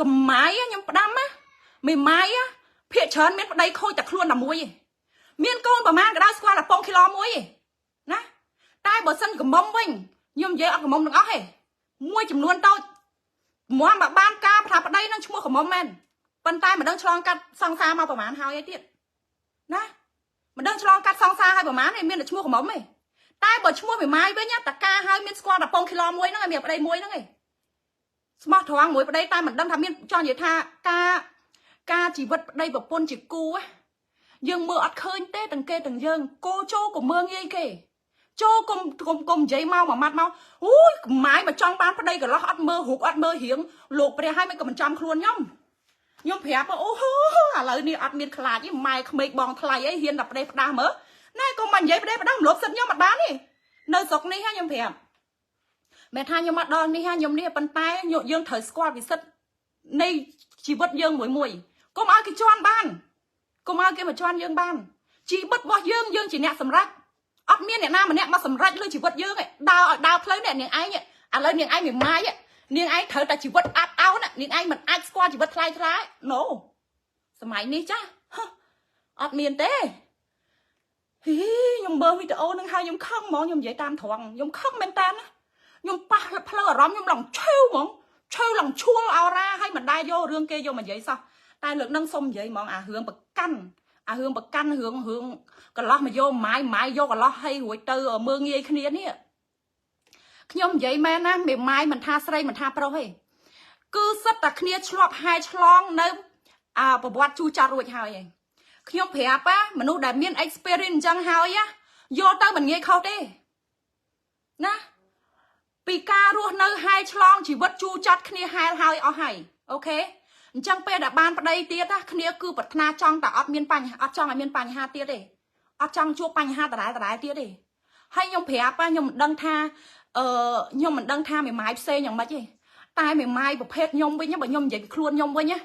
កំម៉ាយខ្ញុំផ្ដាំណាមេម៉ាយភាកច្រើនមានប្តីខូចតែខ្លួនតែមួយឯងមានកូនប្រមាណក៏ដោយស្គាល់តែពងគីឡូមួយឯងណាតែបើសិនកំមុំវិញខ្ញុំនិយាយអត់កំមុំទាំងអស់ទេមួយចំនួនតូចមមបើបានការថាប្តីនឹងឈ្មោះកំមុំមែនប៉ុន្តែមិនដឹងឆ្លងកាត់សង្សារមកប្រហែលហើយឯទៀតណាមិនដឹងឆ្លងកាត់សង្សារហើយប្រហែលឯមានតែឈ្មោះកំមុំទេតែបើឈ្មោះមេម៉ាយវិញតកាហើយមានស្គាល់តែពងគីឡូមួយហ្នឹងឯងមានប្តីមួយហ្នឹងឯង ស្មោះត្រង់មួយប្តីតែមិនដឹងថាមានចង់និយាយថាការការជីវិតប្តីប្រពន្ធជាគូយើងមើលអត់ឃើញទេទាំងគេទាំងយើងគោចូលក៏មើងងាយគេចូលកុំកុំកុំនិយាយមកមួយម៉ាត់មកអូយកំម៉ាយមកចង់បានប្តីកន្លោះអត់មើលរូបអត់មើលរៀងលោកព្រះហើយមិនក៏មិនចាំខ្លួនខ្ញុំខ្ញុំប្រាប់អូហូឥឡូវនេះអត់មានខ្លាចទេម៉ែក្មេកបងថ្លៃអីហ៊ានតែប្តីផ្ដាស់មើលណែកុំមកនិយាយប្តីផ្ដាស់មលប់សិតខ្ញុំអត់បានទេនៅស្រុកនេះខ្ញុំប្រាប់ មែនថាខ្ញុំមកដល់នេះខ្ញុំនេះប៉ុន្តែយើងត្រូវស្គាល់ពិសិដ្ឋនៃជីវិតយើងមួយមួយកុំឲ្យគេជន់បានកុំឲ្យគេមកជន់យើងបានជីវិតរបស់យើងយើងជាអ្នកសម្រេចអត់មានអ្នកណាម្នាក់មកសម្រេចលើជីវិតយើងឯងដើរឲ្យដើរផ្លូវនេះនាងឯងឥឡូវនាងឯងមិនម៉ាយនាងឯងត្រូវតែជីវិតអាប់អោននាងឯងមិនអាចស្គាល់ជីវិតថ្លៃថ្លា no សម័យនេះចាអត់មានទេហ៊ីខ្ញុំមើលវីដេអូនឹងហើយខ្ញុំខឹងហ្មងខ្ញុំនិយាយតាមត្រង់ខ្ញុំខឹងមែនតើ ខ្ញុំប៉ះផ្លូវអារម្មណ៍ខ្ញុំឡងឈឺហ្មងឈឺឡងឈួលអោរ៉ាហើយមិនដែរយករឿងគេយកមកនិយាយសោះតែលើកនឹងសុំនិយាយហ្មងអារឿងប្រកាន់អារឿងប្រកាន់រឿងរឿងកន្លោះមកយកម៉ាយម៉ាយយកកន្លោះឲ្យរួចទៅមើងងាយគ្នានេះខ្ញុំនិយាយមែនណាមេម៉ាយមិនថាស្រីមិនថាប្រុសទេគឺសិតតែគ្នាឆ្លប់ហែឆ្លងនៅអាប្រវត្តិជូរចត់រួចហើយឯងខ្ញុំប្រាប់ណាមនុស្សដែលមាន experience អញ្ចឹងហើយយកទៅមិនងាយខុសទេណា ពីការរស់នៅហែឆ្លងជីវិតជូរចត់គ្នាហែលហើយអស់ហើយអូខេអញ្ចឹងពេលដែលបានប្តីទៀតណាគ្នាគឺប្រាថ្នាចង់តែអត់មានបញ្ហាអត់ចង់ឲ្យមានបញ្ហាទៀតទេអត់ចង់ជួបបញ្ហាដដែលដដែលទៀតទេហើយខ្ញុំប្រាប់ខ្ញុំមិនដឹងថាអឺខ្ញុំមិនដឹងថាមេម៉ាយផ្សេងយ៉ាងម៉េចទេតែមេម៉ាយប្រភេទខ្ញុំវិញបើខ្ញុំនិយាយពីខ្លួនខ្ញុំវិញណា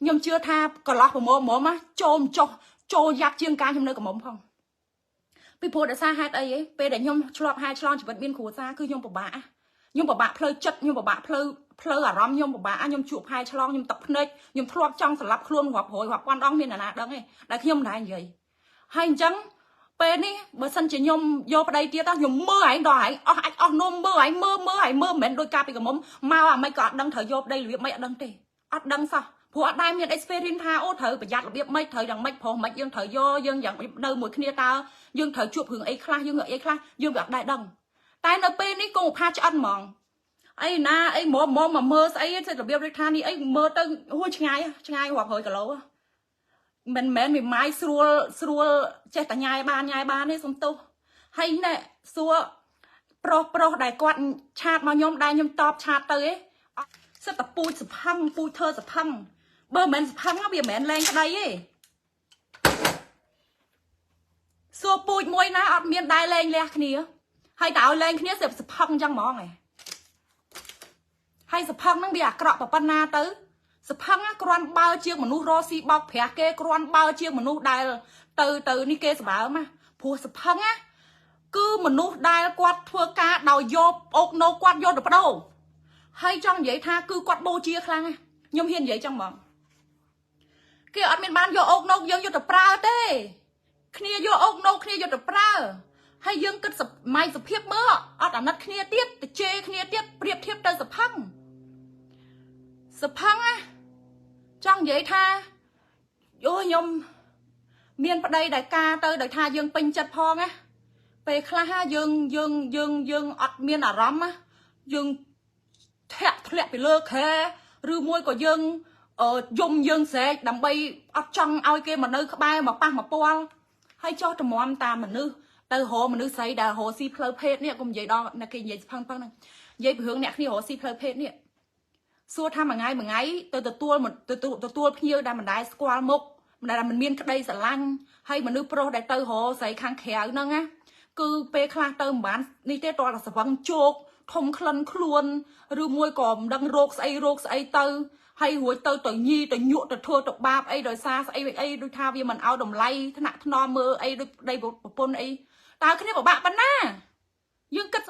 ខ្ញុំជឿថាកន្លោះប្រមោមមកចូលចុះចូលយ៉ាប់ជាងការខ្ញុំនៅកំមុំផង ពីព្រោះដោយសារហេតុអីហ៎ពេលដែលខ្ញុំឆ្លប់ហែឆ្លងជីវិតមានគ្រួសារគឺខ្ញុំពិបាកខ្ញុំពិបាកផ្លូវចិត្តខ្ញុំពិបាកផ្លូវផ្លូវអារម្មណ៍ខ្ញុំពិបាកខ្ញុំជួបហែឆ្លងខ្ញុំទឹកភ្នែកខ្ញុំធ្លាប់ចង់ស្លាប់ខ្លួនរាប់រយរាប់ពាន់ដងមានអ្នកណាដឹងទេដែលខ្ញុំមិនដែរនិយាយហើយអញ្ចឹងពេលនេះបើសិនជាខ្ញុំយកប្តីទៀតខ្ញុំមើលឯងដល់ឯងអស់អាចអស់នំមើលឯងមើលមើលឯងមើលមិនមែនដោយការពីកមុំមកអាមិនក៏អត់ដឹងត្រូវយកប្តីរបៀបមិនអត់ដឹងទេ អត់ដឹងសោះព្រោះអត់ដែរមាន experience ថាអូត្រូវប្រយ័ត្នរបៀបម៉េចត្រូវយ៉ាងម៉េចប្រុសម៉េចយើងត្រូវយកយើងយ៉ាងនៅមួយគ្នាតើយើងត្រូវជួបរឿងអីខ្លះយើងអីខ្លះយើងវាអត់ដែរដឹងតែនៅពេលនេះកងផាឆ្អិនហ្មងអីណាអីមុំមុំមកមើលស្អីទៅរបៀបរិទ្ធានេះអីមើលទៅហួយឆ្ងាយឆ្ងាយរាប់រយគីឡូមិនមែនមីម៉ាយស្រួលស្រួលចេះតែញ៉ាយបានញ៉ាយបានទេសុំទោសហើយណែសួរប្រុសប្រុសដែលគាត់ឆាតមកខ្ញុំដែលខ្ញុំតបឆាតទៅឯង សិតតែពូជសផឹងពូជធ្វើសផឹងបើមិនមែនសផឹងវាមិនមែនលែងក្តីទេសួរពូជមួយណាអត់មានដែរលែងលះគ្នាហើយតើឲ្យលែងគ្នាសិបសផឹងអញ្ចឹងហ្មងឯងហើយសផឹងហ្នឹងវាអាក្រក់ប៉ុណ្ណាទៅសផឹងគ្រាន់បើជាងមនុស្សរស់ស៊ីបោកប្រាស់គេគ្រាន់បើជាងមនុស្សដែលទៅទៅនេះគេសម្បើមណាព្រោះសផឹងណាគឺមនុស្សដែលគាត់ធ្វើការដោយយកអុកណូគាត់យកទៅបដូរ ហើយចង់និយាយថាគឺគាត់បូជាខ្លាំងខ្ញុំហ៊ាននិយាយចឹងហ្មងគេអត់មានបានយកអុកណូយើងយកទៅប្រើទេគ្នាយកអុកណូគ្នាយកទៅប្រើហើយយើងគិតសម័យសភាពមើលអត់អាណិតគ្នាទៀតទៅជេរគ្នាទៀតប្រៀបធៀបទៅសផឹងសផឹងណាចង់និយាយថាយោខ្ញុំមានប្តីដែលការទៅដោយថាយើងពេញចិត្តផងណាពេលខ្លះយើងយើងយើងយើងអត់មានអារម្មណ៍ណាយើង ធាក់ធ្លាក់ពីលើខែឬមួយក៏យើងយំយើងស្រែកដើម្បីអត់ចង់ឲ្យគេមកនៅក្បែរមកប៉ះមកពាល់ហើយចោះតម្រាំតាមមនុស្សទៅរកមនុស្សស្រីដែលរកស៊ីផ្លូវភេទនេះកុំនិយាយដល់គេនិយាយផឹងផឹងហ្នឹងនិយាយពីរឿងអ្នកគ្នារកស៊ីផ្លូវភេទនេះសួរថាមួយថ្ងៃមួយថ្ងៃទៅទទួលទទួលភ្ញៀវដែលមិនដែលស្គាល់មុខមិនដែលមិនមានក្តីស្រឡាញ់ហើយមនុស្សប្រុសដែលទៅរកស្រីខាងក្រៅហ្នឹងណាគឺពេលខ្លះទៅមិនបាននេះទេតើស្វឹងជោក ធំក្លិនខ្លួនឬមួយក៏មិនដឹងរោគស្អីរោគស្អីទៅហើយរួចទៅទៅញីទៅញុទៅធ្វើទៅបាបអីដោយសារស្អីអីដូចថាវាមិនឲ្យតម្លៃថ្នាក់ថ្នមមើលអីដូចប្តីប្រពន្ធអីតើគ្នាពិបាកប៉ុណ្ណាយើងគិត